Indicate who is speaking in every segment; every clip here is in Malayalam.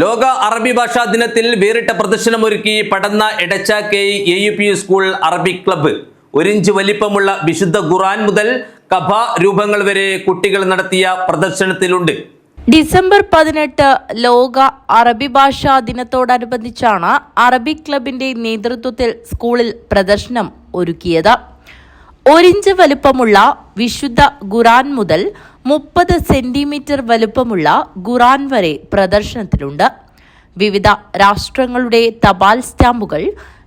Speaker 1: ലോക അറബി ഭാഷാ ദിനത്തിൽ വേറിട്ട പ്രദർശനമൊരുക്കി Padanna Edachakkai A U P school Arabic club. ഒരിഞ്ച് വലിപ്പമുള്ള വിശുദ്ധ ഖുറാൻ മുതൽ കഭ രൂപങ്ങൾ വരെ കുട്ടികൾ നടത്തിയ പ്രദർശനത്തിലുണ്ട്.
Speaker 2: ഡിസംബർ പതിനെട്ട് ലോക അറബി ഭാഷാ ദിനത്തോടനുബന്ധിച്ചാണ് അറബി ക്ലബിന്റെ നേതൃത്വത്തിൽ സ്കൂളിൽ പ്രദർശനം ഒരുക്കിയത്. ഒരിഞ്ച് വലുപ്പമുള്ള വിശുദ്ധ ഖുറാൻ മുതൽ മുപ്പത് സെന്റിമീറ്റർ വലുപ്പമുള്ള ഖുറാൻ വരെ പ്രദർശനത്തിലുണ്ട്. വിവിധ രാഷ്ട്രങ്ങളുടെ തപാൽ സ്റ്റാമ്പുകൾ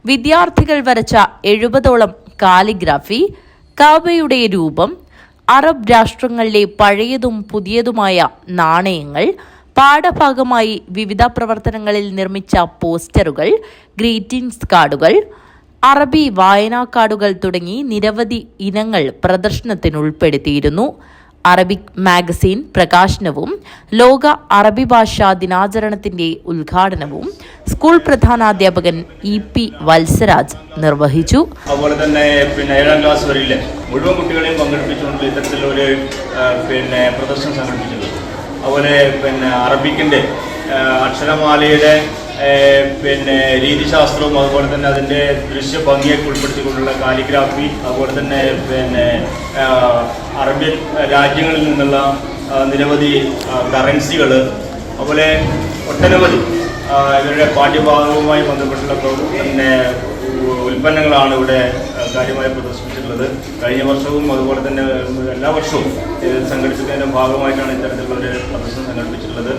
Speaker 2: വിദ്യാർത്ഥികൾ വരച്ച എഴുപതോളം കാലിഗ്രാഫി കാബയുടെ രൂപം അറബ് രാഷ്ട്രങ്ങളിലെ പഴയതും പുതിയതുമായ നാണയങ്ങൾ പാഠഭാഗമായി വിവിധ പ്രവർത്തനങ്ങളിൽ നിർമ്മിച്ച പോസ്റ്ററുകൾ ഗ്രീറ്റിംഗ്സ് കാർഡുകൾ അറബി വായനാ കാർഡുകൾ തുടങ്ങി നിരവധി ഇനങ്ങൾ പ്രദർശനത്തിന് ഉൾപ്പെടുത്തിയിരുന്നു അറബിക് മാഗസിൻ പ്രകാശനവും ലോക അറബി ഭാഷാ ദിനാചരണത്തിന്റെ ഉദ്ഘാടനവും സ്കൂൾ പ്രധാനാധ്യാപകൻ ഇ പി വത്സരാജ് നിർവഹിച്ചു.
Speaker 3: അതുപോലെ തന്നെ പിന്നെ ഏഴാം ക്ലാസ് വരെയിലെ മുഴുവൻ കുട്ടികളെയും പങ്കെടുപ്പിച്ചുകൊണ്ട് ഇത്തരത്തിലൊരു പിന്നെ പ്രദർശനം സംഘടിപ്പിച്ചിട്ടുണ്ട്. അതുപോലെ പിന്നെ അറബിക്കിന്റെ അക്ഷരമാലയുടെ പിന്നെ രീതിശാസ്ത്രവും അതുപോലെ തന്നെ അതിന്റെ ദൃശ്യ ഭംഗിയൊക്കെ ഉൾപ്പെടുത്തിക്കൊണ്ടുള്ള കാലിഗ്രാഫി അതുപോലെ തന്നെ പിന്നെ അറബ്യൻ രാജ്യങ്ങളിൽ നിന്നുള്ള നിരവധി കറൻസികൾ അതുപോലെ ഒട്ടനവധി ഇവരുടെ പാഠ്യഭാഗവുമായി ബന്ധപ്പെട്ടുള്ള പിന്നെ ഉൽപ്പന്നങ്ങളാണ് ഇവിടെ കാര്യമായി പ്രദർശിപ്പിച്ചിട്ടുള്ളത്. കഴിഞ്ഞ വർഷവും അതുപോലെ തന്നെ എല്ലാ വർഷവും ഇത് സംഘടിപ്പിക്കുന്നതിന്റെ ഭാഗമായിട്ടാണ് ഇത്തരത്തിലുള്ള ഒരു പ്രദർശനം സംഘടിപ്പിച്ചിട്ടുള്ളത്.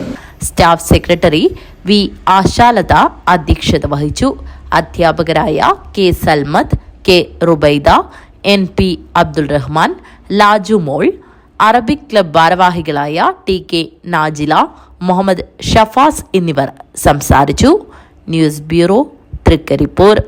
Speaker 2: സ്റ്റാഫ് സെക്രട്ടറി വി ആശാലത അധ്യക്ഷത വഹിച്ചു. അധ്യാപകരായ K. Salmath K. Rubaida N. P. Abdul Rahman Laju Mol Arabic club ഭാരവാഹികളായ ടി. കെ. നാജില മുഹമ്മദ് ഷഫാസ് എന്നിവർ സംസാരിച്ചു. News bureau Trikaripur.